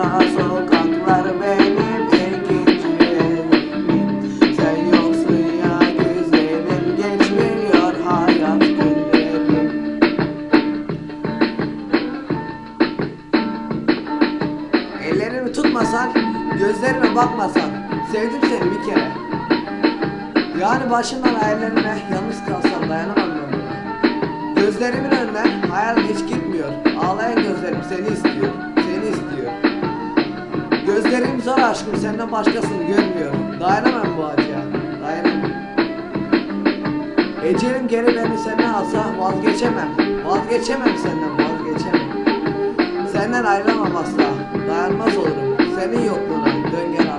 Sokaklar benim ikinci Sen yoksun ya güzelim Geçmiyor hayat günlerim Ellerimi tutmasan Gözlerime bakmasan Sevdim seni bir kere. Yani başından ailelime Yalnız kalsam dayanamam ben Gözlerimin önünden hayal hiç gitmiyor. Ağlayan gözlerim seni istiyor. Gözlerim zor aşkım senden başkasını görmüyorum. Dayanamam bu acıya. Dayanamam. Ecelim geri beni senden alsa vazgeçemem. Vazgeçemem senden vazgeçemem. Senden ayrılamam asla. Dayanmaz olurum. Senin yokluğuna dön gel